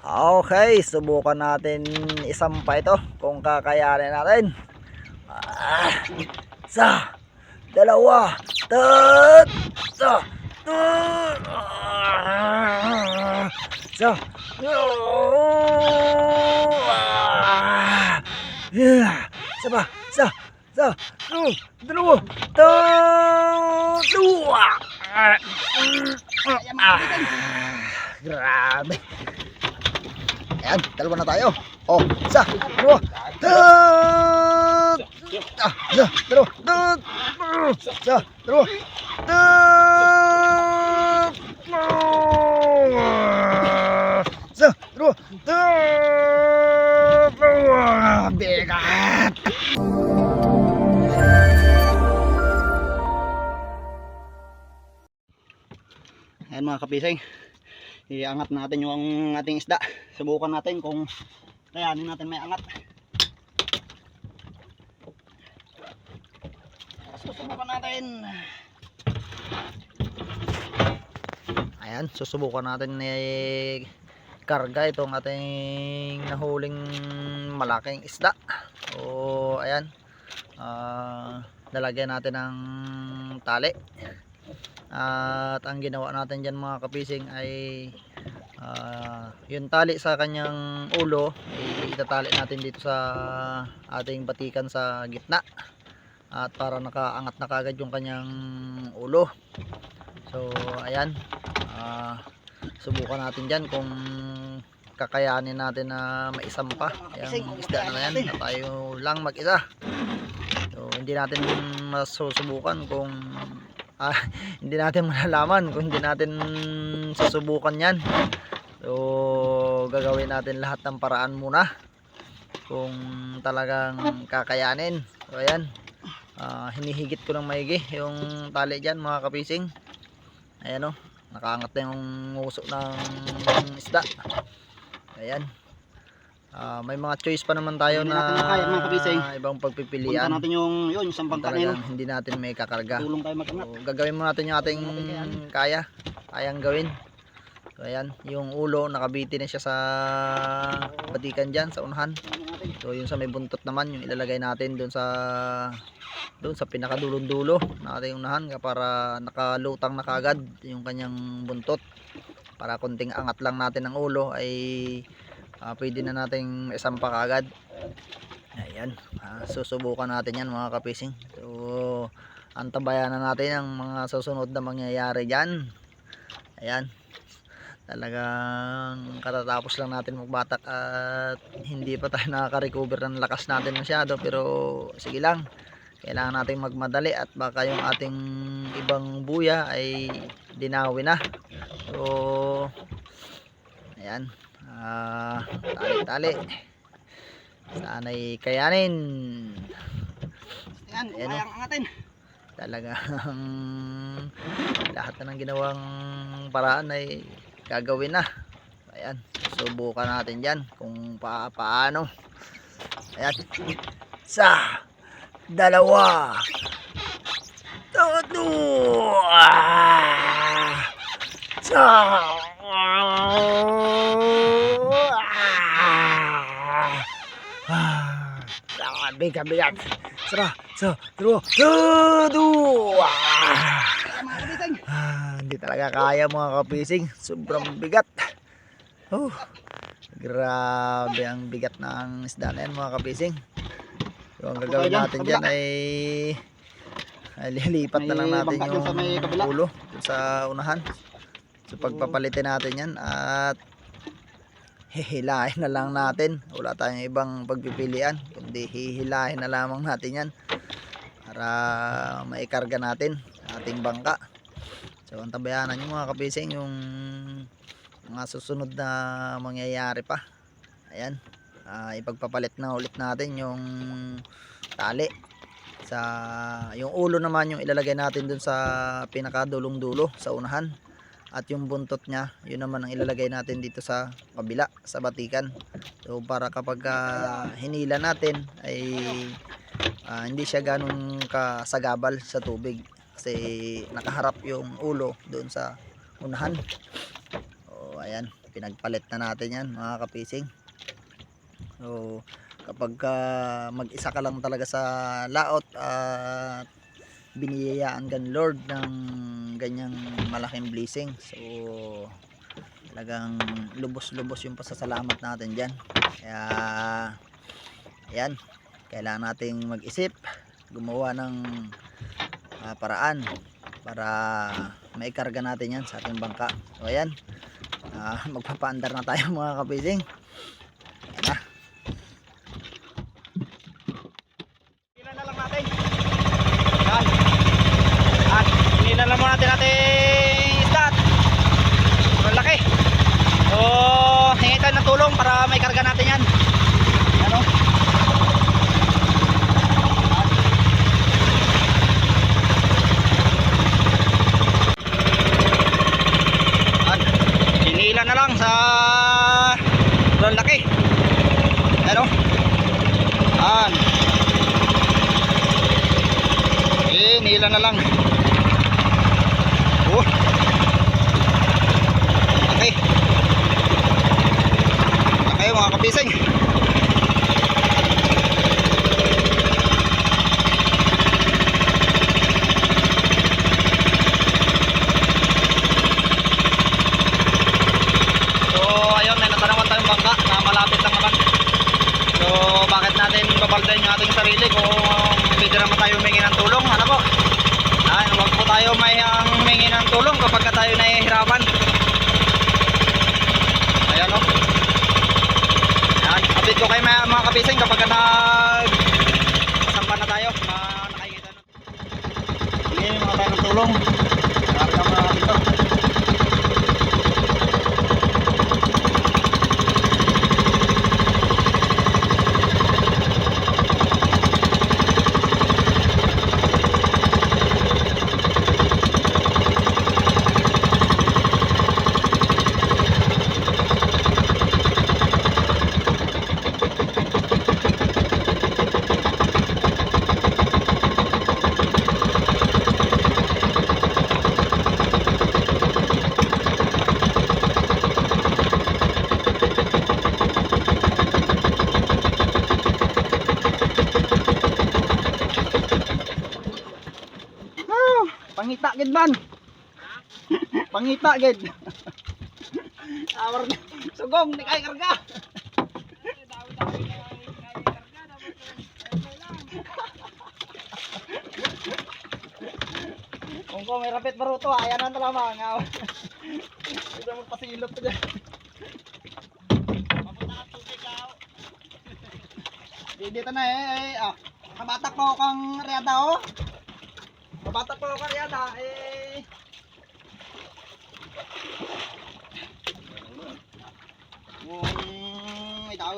Okay, subukan natin isampa ito kung kakayanin natin. Ah, sa, dalawa, tat, sa, tat, ah, sa, ah, sa pa, sa, sa, no, dalawa, tat, ah, ah, grabe. Ayan, dalawa na tayo. Oh, isa, dalawa. Tat! Ah, isa, dalawa. Tat! Isa, dalawa. Tat! Isa, dalawa. Ah, Bigat! Ayan mga kapising. Iangat natin yung ating isda. Subukan natin kung kayanin natin may angat. Susubukan natin. Ayan, susubukan natin ni karga itong ating nahuling malaking isda. O ayan. Ah, lalagyan natin ng tali. At ang ginawa natin diyan mga kapising ay ah, yung tali sa kanyang ulo itatali natin dito sa ating batikan sa gitna. At para nakaangat na kagad yung kanyang ulo. So ayan. Ah, subukan natin diyan kung kakayanin natin na maisampa yung isda na yan na tayo lang mag-isa so hindi natin masusubukan kung ah, hindi natin malalaman kung hindi natin susubukan yan. So gagawin natin lahat ng paraan muna kung talagang kakayanin. So ayan. Ah, hinihigit ko ng maigi yung tali dyan mga kapising. Ayan o nakaangat na yung nguso ng isda. Ayan Ah, may mga choice pa naman tayo Hindi na natin makaya, mga kabisay. ibang Punta pagpipilian natin yung yun, yung sampang kanino. talagang hindi natin may kakarga. Tulong tayo mag-angat. so, gagawin mo natin yung ating kaya. Kayang gawin. So ayan. Yung ulo nakabiti na siya sa batikan dyan sa unahan. So yung sa may buntot naman yung ilalagay natin doon sa doon sa pinakadulong dulo na ating unahan para nakalutang na kagad yung kanyang buntot. Para konting angat lang natin ng ulo ay ah, pwede na nating isampa kagad ayan. Ah, susubukan natin yan mga kapising so antabayan na natin ang mga susunod na mangyayari dyan. Ayan. Talagang katatapos lang natin magbatak at hindi pa tayo nakaka-recover ng lakas natin masyado pero sige lang. Kailangan natin magmadali at baka yung ating ibang buya ay dinawi na. So ayan ah, tali-tali sana'y kayanin. Yan, Ayan, kaya ang angatin. talagang lahat na ng ginawang paraan ay gagawin na. Ayan subukan natin dyan kung pa paano. Ayan sa dalawa tatlo ah, sa bigat bigat Sara. Kaya mga kabising. Ah, hindi talaga kaya mga kapising. Sobrang bigat. Oh, grabe ang bigat ng isda na yan mga kapising. So, ang gagawin natin dyan ay, lilipat na lang natin yung sa ulo sa unahan. So, pagpapalitin natin yan at hihilahin na lang natin. Wala tayong ibang pagpipilian. Kundi hihilahin na lamang natin yan para maikarga natin ating bangka. So, ang tabayanan nyo mga kapising yung mga susunod na mangyayari pa. Ayan. Ah, ipagpapalit na ulit natin yung tali sa yung ulo naman yung ilalagay natin dun sa pinakadulong dulo sa unahan at yung buntot niya yun naman ang ilalagay natin dito sa kabila sa batikan. So para kapag ah, hinila natin ay ah, hindi siya ganun kasagabal sa tubig. Kasi nakaharap yung ulo doon sa unahan. O ayan pinagpalit na natin yan mga kapising. So kapag ka mag-isa ka lang talaga sa laot at biniyayaan ka ni Lord ng ganyang malaking blessing. So talagang lubos-lubos yung pasasalamat natin dyan. Kaya ayan kailangan nating mag-isip gumawa ng ah, paraan para maikarga natin yan sa ating bangka. So ayan Ah, magpapaandar na tayo mga kapising pangita gid man. pangita gid. Awar. Sugong ni kay karga. Kung ko may rapit baruto, ayan na lamang. Ito mo pasilot pa dyan. Di dito na eh, eh ah. Kabatak po kang Riada oh. Kabatak po kang Riada eh.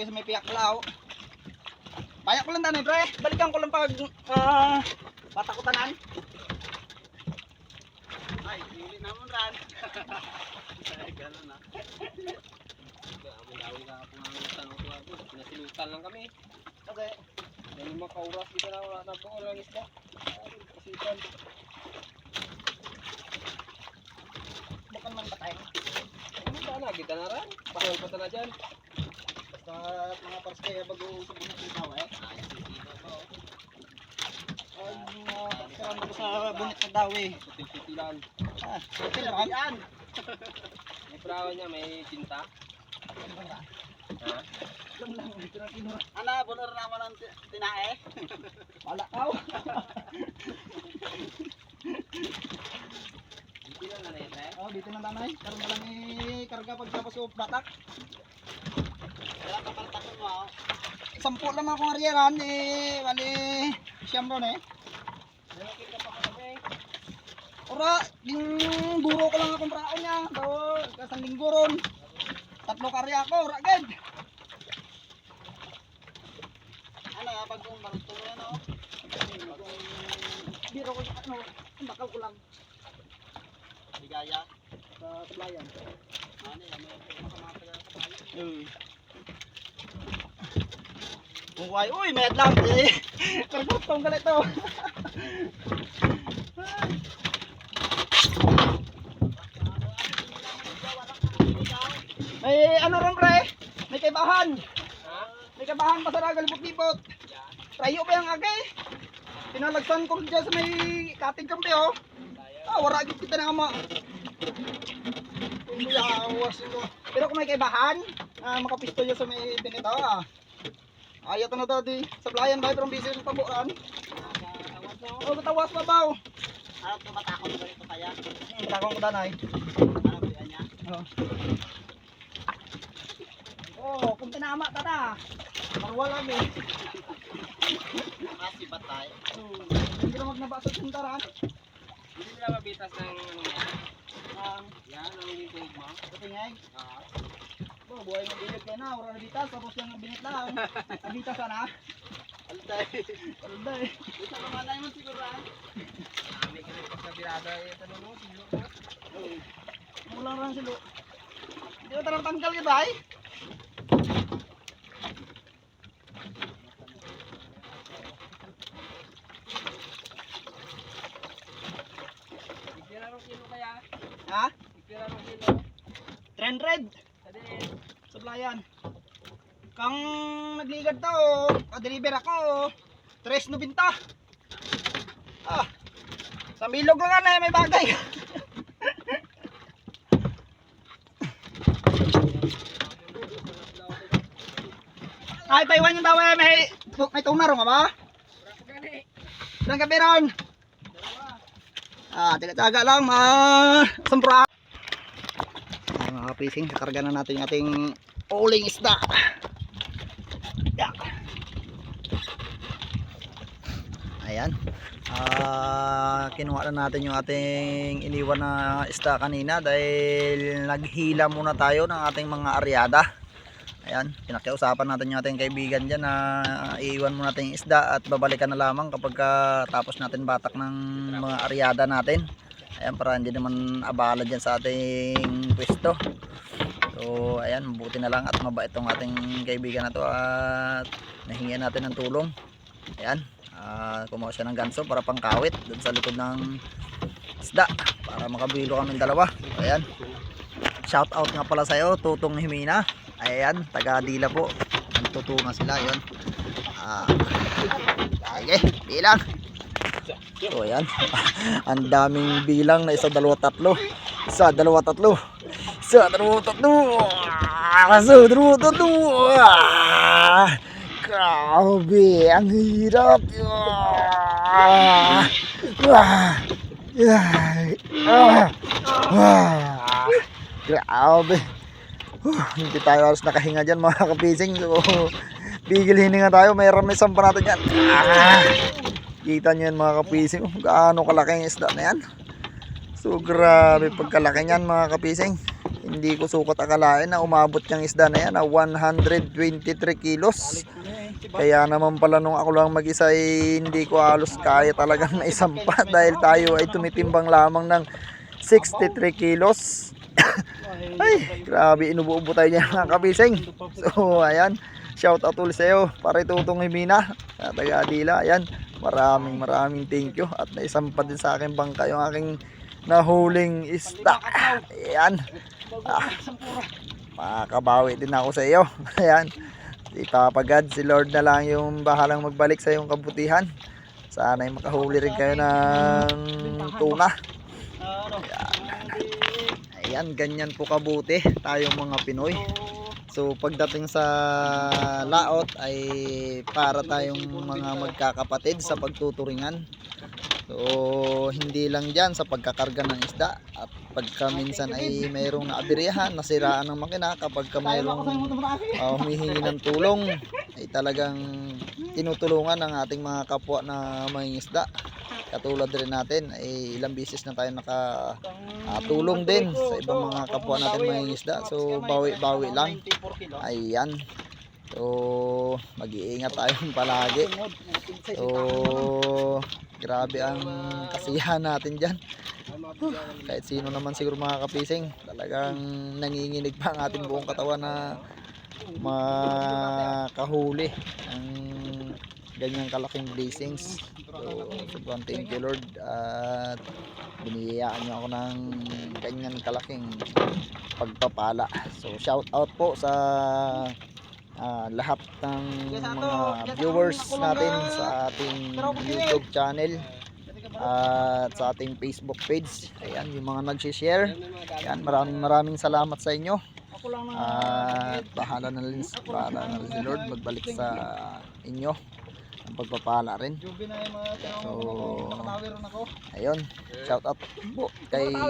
May tawis may piyak lao. Bayak ko lang tanay, pre. Balikan ko lang pag ah bata ko tanan. Ay, hili na mo ran. Ay, gano'n na. Awi-awi na ako ng tanong ko. Pinasilutan lang kami. Okay. Dahil makauras kita na wala na po lang isda. Kasipan. Bukan man patay. Ano ba na? Kita na rin. Pasal pa na dyan. Basta mga pars kaya bago sa ng tao eh. Ay, mga pagkaran ko sa bunot ng tao eh. Putil-putilan. Ah, okay lang. Yan. May prawa niya, may tinta. Ha? Ana, bunor naman ang tinae. Wala ka. Hindi lang na rin eh. Oh, dito na tanay. Karon pala may karga pagtapos sa batak. Wala ka pala takon mo. ah. Sampu lang akong ariyaran eh. Bali, siyam ron eh. Ora, yung duro ko lang akong praon niya. Daw, kasang linggo ron. Tatlo karya ako, ora agad. Ano pag kung marito mo yan, oh. Biro ko, ano, bakal ko lang. Ligaya? Sa supplyan. Ano yan, may makamata ka sa supplyan. Uy. Uy, may adlang. Eh, kargot tong galito. May ano ron pre? May kaibahan. May kaibahan pa sa ragal lipot-lipot. Trayo pa yung agi. Pinalagsan ko dyan sa may kating kampi oh. Ah, wala gid kita na ama. Umiyawas ito. Pero kung may kaibahan, ah, makapisto dyan sa may binito ah. Ayat na dati. Sa playan ba pero busy sa tabuan. Oh, matawas pa ba? Ano tumatakot ba ito kaya? Hmm, takong ko danay. Ano ba niya? Oh. Oh, kung tinama ka na. Marwala eh. Kasi batay. Oh, hindi na magnaba sa sintaran. Hindi nila mabitas ng ano Um, yan, ang hindi mo. katingay. Ah. Oh, buhay mo bilog kayo na. Wala na bitas. Tapos lang ang binit lang. Nabitas ka na. Alday. Alday. Ito na mo siguro ah. May kasi pag kabirada ito no, siguro. Mulang lang silo. Hindi ko tarang tanggal ka ba eh? Kang nagligad to, ka-deliver ako, 3.90. Ah, sa bilog lang na may bagay. Ay, paiwan yung dawa may may tunar nga ba? Ilang kapiron? Ah, tiga-tiga lang, ma sampra. Ay, mga kapising, kakarga na natin yung ating uling isda. Ayan. Ah, kinuha na natin yung ating iniwan na isda kanina dahil naghila muna tayo ng ating mga aryada. Ayan, pinakiusapan natin yung ating kaibigan dyan na iiwan muna natin yung isda at babalikan na lamang kapag ka tapos natin batak ng mga aryada natin. Ayan, para hindi naman abala dyan sa ating pwesto. So, ayan, mabuti na lang at mabait tong ating kaibigan na to at nahingian natin ng tulong. Ayan, ah, kumuha siya ng ganso para pangkawit dun sa likod ng isda para makabilo kami dalawa. Ayan, shout out nga pala sa'yo, Tutong Himina. Ayan, taga Dila po. Nagtutungan sila, yun. Ah, sige, bilang. So, ayan. Ang daming bilang na isa, dalawa, tatlo. Isa, dalawa, tatlo. Isa, dalawa, tatlo. Ah, Isa, dalawa, tatlo. Ah, Grabe, ang hirap. Ah, ah, ah, ah, Grabe. Huh, hindi tayo halos nakahinga dyan mga kapising. So, bigil hininga tayo. May ramisan pa natin yan. Kita nyo yan mga kapising. Gaano kalaki ang isda na yan. So grabe pagkalaki niyan mga kapising. Hindi ko sukat akalain na umabot yung isda na yan na 123 kilos. Kaya naman pala nung ako lang mag-isa ay hindi ko halos kaya talagang naisampa dahil tayo ay tumitimbang lamang ng 63 kilos. Ay, grabe inubo-ubo tayo niyan mga kabising. So, ayan. Shout out ulit sa iyo. Para itutong himina. Taga Adila. Ayan. Maraming maraming thank you. At naisampa din sa akin bangka yung aking nahuling isda. Ayan. Ah, makabawi din ako sa iyo. Ayan. Si Papa God, si Lord na lang yung bahalang magbalik sa iyong kabutihan. Sana ay makahuli rin kayo ng tuna. Ayan, ganyan po kabuti tayong mga Pinoy. So pagdating sa laot ay para tayong mga magkakapatid sa pagtuturingan. So hindi lang dyan sa pagkakarga ng isda at pagka minsan ay mayroong naabiryahan, nasiraan ng makina kapag ka mayroong uh, humihingi ng tulong ay talagang tinutulungan ng ating mga kapwa na mangingisda. Katulad rin natin ay ilang bisis na tayo nakatulong din sa ibang mga kapwa natin mangingisda. So bawi-bawi lang. Ayan. So mag-iingat tayong palagi. So grabe ang kasiyahan natin dyan. Huh, kahit sino naman siguro mga kapising, talagang nanginginig pa ang ating buong katawan na makahuli ang ganyang kalaking blessings. So, sobrang thank you Lord at biniyayaan niyo ako ng ganyan kalaking pagpapala. So, shout out po sa ah, lahat ng mga viewers natin sa ating YouTube channel at sa ating Facebook page. Ayan, yung mga nag-share. Ayan, maraming maraming salamat sa inyo. At bahala na rin, bahala na rin si Lord magbalik sa inyo ang pagpapala rin. So. Ayun, shout out po kay ah,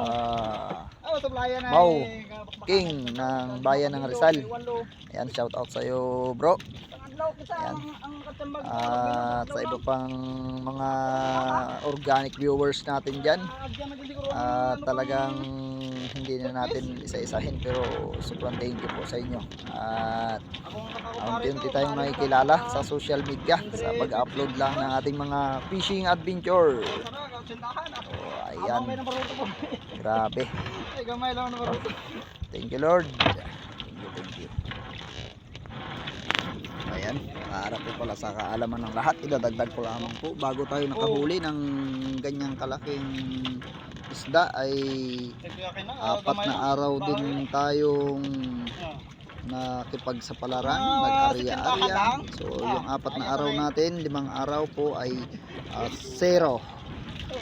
Ah, na. Mau. King ng bayan ng Rizal. Ayan, shout out sa iyo bro. Katsambag. At sa iba pang mga organic viewers natin dyan. At talagang hindi na natin isa-isahin pero sobrang thank you po sa inyo. At unti-unti tayong nakikilala sa social media sa pag-upload lang ng ating mga fishing adventure. So, ayan, grabe. Thank you Lord. Thank you, thank you. Ayan, para po pala sa kaalaman ng lahat, idadagdag ko lamang po bago tayo nakahuli ng ganyang kalaking isda ay apat na araw din tayong nakipagsapalaran, Ah, nag-arya-arya. So, yung apat na araw natin, limang araw po ay ah, zero.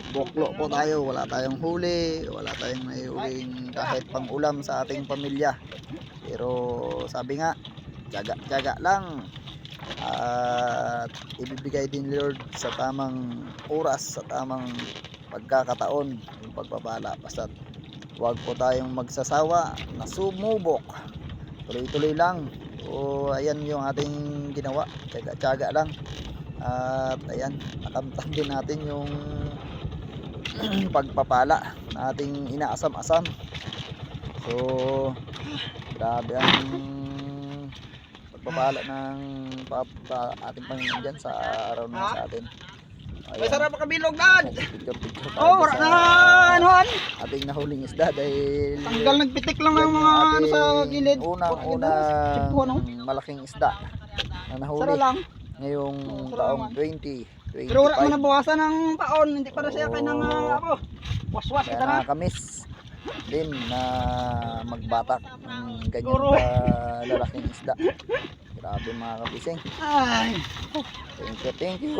Buklo po tayo, wala tayong huli, wala tayong naiuling kahit pang ulam sa ating pamilya. Pero sabi nga, tiyaga-tiyaga lang. At ibibigay din Lord sa tamang oras, sa tamang pagkakataon, yung pagpapala. Basta huwag po tayong magsasawa na sumubok. Tuloy-tuloy lang. O ayan yung ating ginawa, tiyaga-tiyaga lang. At ayan, nakamtan din natin yung pagpapala na ating inaasam-asam. So, grabe ang pagpapala ng pa, pa, ating Panginoon dyan sa araw na sa atin. May sarap kabilog dad. Oh, wala na anuhan. ating nahuling isda dahil Tanggal nagpitik lang ng mga ano sa gilid. Unang, unang ano? malaking isda na Sara nahuli lang. ngayong sara taong naman. 20, 25. Pero wala mo nabawasan ng taon. Hindi para siya kay nang Oh. ako. Waswas Kaya kita na. nakakamiss din na magbatak ng ganyan ka lalaking isda. Grabe mga kapising. Ay. Thank you, thank you.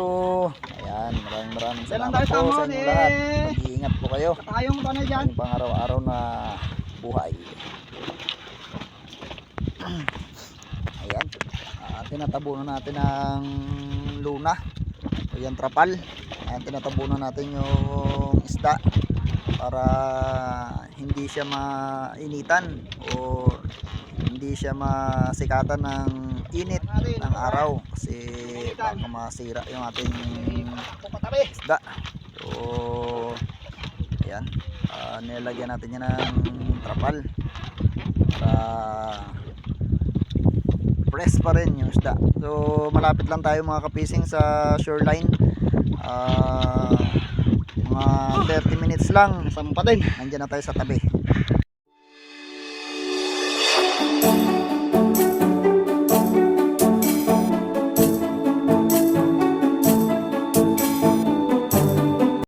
Ayan, maraming maraming salamat po sa inyo eh. lahat. Mag-iingat po kayo. Tayong pa na dyan. Ang pang-araw-araw na buhay. Ayan. Uh, tinatabunan natin ng luna. O yan, trapal. Ayan, tinatabunan natin yung isda para hindi siya mainitan o hindi siya masikatan ng init ng araw kasi baka masira yung ating isda. So, ayan. Ah, nilagyan natin yan ng trapal para fresh pa rin yung isda. So, malapit lang tayo mga kapising sa shoreline. Ah, mga 30 minutes lang. Sampa din. Nandiyan na tayo sa tabi.